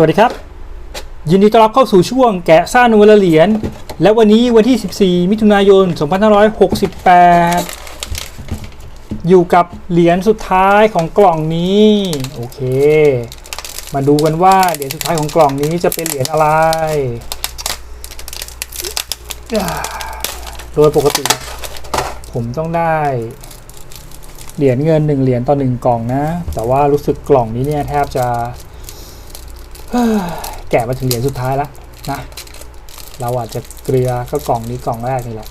วัสดีครับ ยินดีต้อนรับเข้าสู่ช่วงแกะซ่านวลเหรียญและวันนี้วันที่ 14 มิถุนายน 2568 อยู่กับเหรียญสุดท้ายของกล่องนี้ โอเค มาดูกันว่าเหรียญสุดท้ายของกล่องนี้จะเป็นเหรียญอะไร โดยปกติ ผมต้องได้เหรียญเงินหนึ่งเหรียญต่อหนึ่งกล่องนะ แต่ว่ารู้สึกกล่องนี้เนี่ยแทบจะ แกะมาถึงเหรียญสุดท้ายแล้วนะ เราอาจจะเกลือก็กล่องนี้กล่องแรกนี่แหละ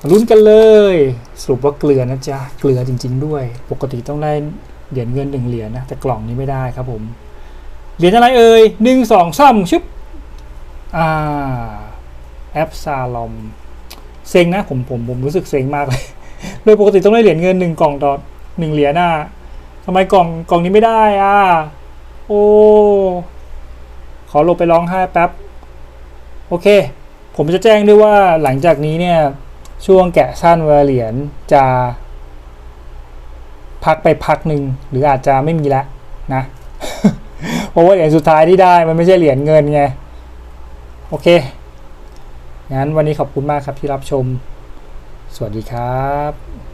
มาลุ้นกันเลย สรุปว่าเกลือนะจ๊ะ เกลือจริง ๆ ด้วย ปกติต้องได้เหรียญเงินหนึ่งเหรียญนะ แต่กล่องนี้ไม่ได้ครับผม เหรียญอะไรเอ่ยหนึ่งสองซ้ำชึบ อ่า แอปซาลอม เซ็งนะ ผมผมผมรู้สึกเซ็งมากเลย โดยปกติต้องได้เหรียญเงินหนึ่งกล่องต่อหนึ่งเหรียญน่ะทำไมกล่องกล่องนี้ไม่ได้อะ อ้ ขอลงไปร้องไห้แป๊บ โอเค ผมจะแจ้งด้วยว่าหลังจากนี้เนี่ย ช่วงแกะสั้นเวลาเหรียญจะ พักไปพักหนึ่งหรืออาจจะไม่มีแล้วนะ เพราะว่าเหรียญสุดท้ายที่ได้มันไม่ใช่เหรียญเงินไง โอเค งั้นวันนี้ขอบคุณมากครับที่รับชม สวัสดีครับ